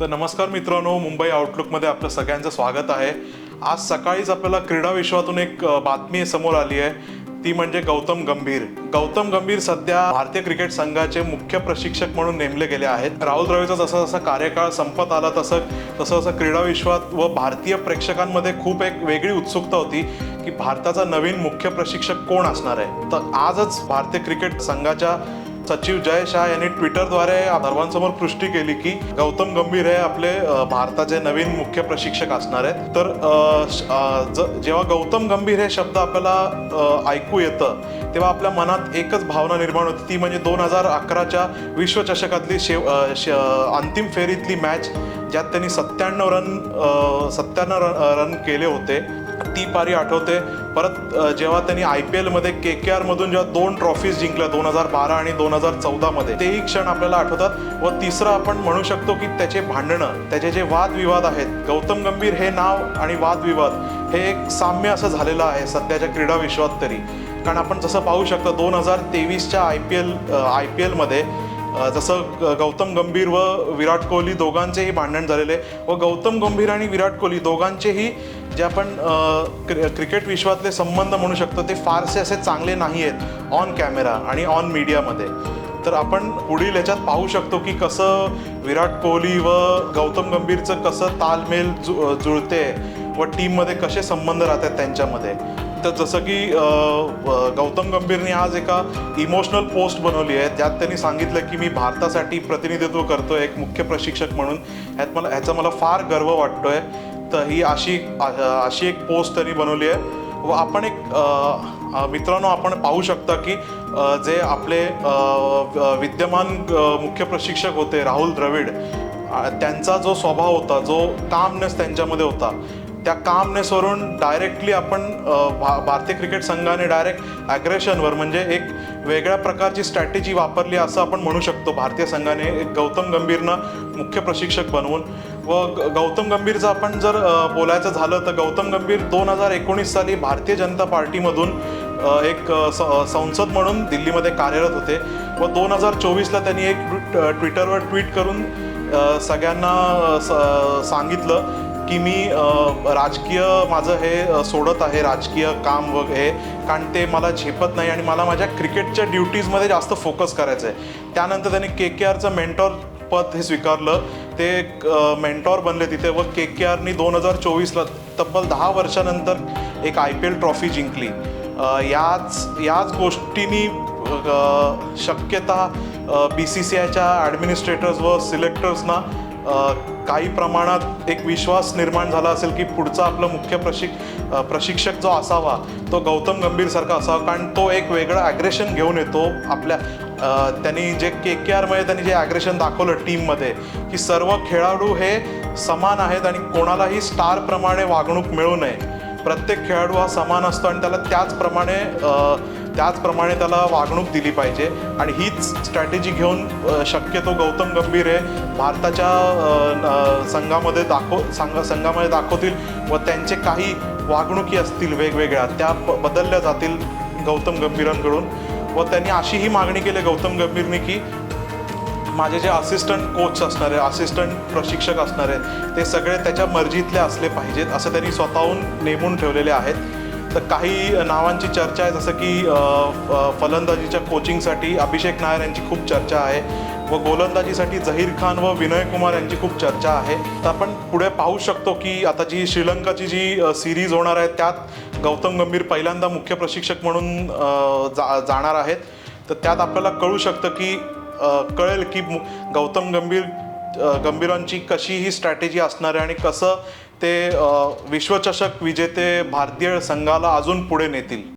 तर नमस्कार मित्रांनो मुंबई आउटलुकमध्ये आपलं सगळ्यांचं स्वागत आहे. आज सकाळीच आपल्याला क्रीडा विश्वातून एक बातमी समोर आली आहे. ती म्हणजे गौतम गंभीर. गौतम गंभीर सध्या भारतीय क्रिकेट संघाचे मुख्य प्रशिक्षक म्हणून नेमले गेले आहेत. राहुल द्रविडचा जसा जसा कार्यकाळ संपत आला तसं तसं तसं क्रीडा विश्वात व भारतीय प्रेक्षकांमध्ये खूप एक वेगळी उत्सुकता होती की भारताचा नवीन मुख्य प्रशिक्षक कोण असणार आहे? तर आजच भारतीय क्रिकेट संघाच्या सचिव जय शाह यांनी ट्विटरद्वारे सर्वांसमोर पुष्टी केली की गौतम गंभीर हे आपले भारताचे नवीन मुख्य प्रशिक्षक असणार आहेत. तर ज- जेव्हा गौतम गंभीर हे शब्द आपल्याला ऐकू येतं तेव्हा आपल्या मनात एकच भावना निर्माण होती. ती म्हणजे दोन हजार अकराच्या विश्वचषकातली शेव श- अंतिम फेरीतली मॅच ज्यात त्यांनी सत्त्याण्णव रन सत्त्याण्णव रन केले होते. ती पारी आठवते. परत जेव्हा त्यांनी आय पी एलमध्ये के के आरमधून जेव्हा दोन ट्रॉफीज जिंकल्या दोन हजार बारा आणि दोन हजार चौदामध्ये तेही क्षण आपल्याला आठवतात. व तिसरं आपण म्हणू शकतो की त्याचे भांडणं त्याचे जे वादविवाद आहेत गौतम गंभीर हे नाव आणि वादविवाद हे एक साम्य असं झालेलं आहे सध्याच्या क्रीडा विश्वात तरी. कारण आपण जसं पाहू शकतो दोन हजार तेवीसच्या I P L I P एलमध्ये जसं गौतम गंभीर व विराट कोहली दोघांचेही भांडण झालेले. व गौतम गंभीर आणि विराट कोहली दोघांचेही जे आपण क्रि- क्रिकेट विश्वातले संबंध म्हणू शकतो ते फारसे असे चांगले नाही आहेत ऑन कॅमेरा आणि ऑन मीडियामध्ये तर आपण पुढील ह्याच्यात पाहू शकतो की कसं विराट कोहली व गौतम गंभीरचं कसं तालमेल जु जुळते व टीममध्ये कसे संबंध राहतात त्यांच्यामध्ये. तर जसं की गौतम गंभीरने आज एका इमोशनल पोस्ट बनवली आहे. त्यात त्यांनी सांगितलं की मी भारतासाठी प्रतिनिधित्व करतोय एक मुख्य प्रशिक्षक म्हणून. ह्यात मला ह्याचा मला फार गर्व वाटतोय. तर ही अशी अशी एक पोस्ट त्यांनी बनवली आहे. व आपण एक मित्रांनो आपण पाहू शकता की जे आपले विद्यमान मुख्य प्रशिक्षक होते राहुल द्रविड त्यांचा जो स्वभाव होता जो कामनेस त्यांच्यामध्ये होता त्या कामनेसवरून डायरेक्टली आपण भा भारतीय क्रिकेट संघाने डायरेक्ट ॲग्रेशनवर म्हणजे एक वेगळ्या प्रकारची स्ट्रॅटेजी वापरली असं आपण म्हणू शकतो. भारतीय संघाने एक गौतम गंभीरनं मुख्य प्रशिक्षक बनवून व गौतम गंभीरचं आपण जर बोलायचं झालं तर गौतम गंभीर दोन हजार एकोणीस साली भारतीय जनता पार्टीमधून एक स- संसद म्हणून दिल्लीमध्ये कार्यरत होते व दोन हजार चोवीसला त्यांनी एक ट्विट ट्विटरवर ट्विट करून सगळ्यांना स- सांगितलं की मी राजकीय माझं हे सोडत आहे राजकीय काम वगैरे कारण ते मला झेपत नाही आणि मला माझ्या क्रिकेटच्या ड्युटीजमध्ये जास्त फोकस करायचं आहे त्यानंतर त्यांनी के के आरचं मेंटॉर पद हे स्वीकारलं. ते मेंटॉर बनले तिथे व के के आरनी दोन हजार चोवीसला तब्बल दहा वर्षानंतर एक आय पी एल ट्रॉफी जिंकली. याच याच गोष्टीनी शक्यता बी सी सी आयच्या ॲडमिनिस्ट्रेटर्स व सिलेक्टर्सना काही प्रमाणात एक विश्वास निर्माण झाला असेल की पुढचा आपला मुख्य प्रशिक प्रशिक्षक जो असावा तो गौतम गंभीरसारखा असावा. कारण तो एक वेगळं ॲग्रेशन घेऊन येतो आपल्या त्यांनी जे के के आरमध्ये त्यांनी जे ॲग्रेशन दाखवलं टीममध्ये की सर्व खेळाडू हे समान आहेत आणि कोणालाही स्टारप्रमाणे वागणूक मिळू नये. प्रत्येक खेळाडू हा समान असतो आणि त्याला त्याचप्रमाणे त्याचप्रमाणे त्याला वागणूक दिली पाहिजे. आणि हीच स्ट्रॅटेजी घेऊन शक्यतो गौतम गंभीर हे भारताच्या न- संघामध्ये दाखव संघ संघामध्ये दाखवतील व त्यांचे काही वागणुकी असतील वेगवेगळ्या त्या बदलल्या जातील गौतम गंभीरांकडून. व त्यांनी अशीही मागणी केली गौतम गंभीरने की माझे जे असिस्टंट कोच असणारे असिस्टंट प्रशिक्षक असणारे ते सगळे त्याच्या मर्जीतले असले पाहिजेत असं त्यांनी स्वतःहून नेमून ठेवलेले आहेत. तर काही नावांची चर्चा आहे जसं की फलंदाजीच्या कोचिंगसाठी अभिषेक नायर यांची खूप चर्चा आहे व गोलंदाजीसाठी झहीर खान व विनय कुमार यांची खूप चर्चा आहे. तर आपण पुढे पाहू शकतो की आता जी श्रीलंकाची जी सिरीज होणार आहे त्यात गौतम गंभीर पहिल्यांदा मुख्य प्रशिक्षक म्हणून जा जाणार आहेत. तर त्यात आपल्याला कळू शकतं की कळेल की गौतम गंभीर गंभीरांची कशी ही स्ट्रॅटेजी असणार आहे आणि कसं ते विश्वचषक विजेते भारतीय संघाला अजून पुढे नेतील.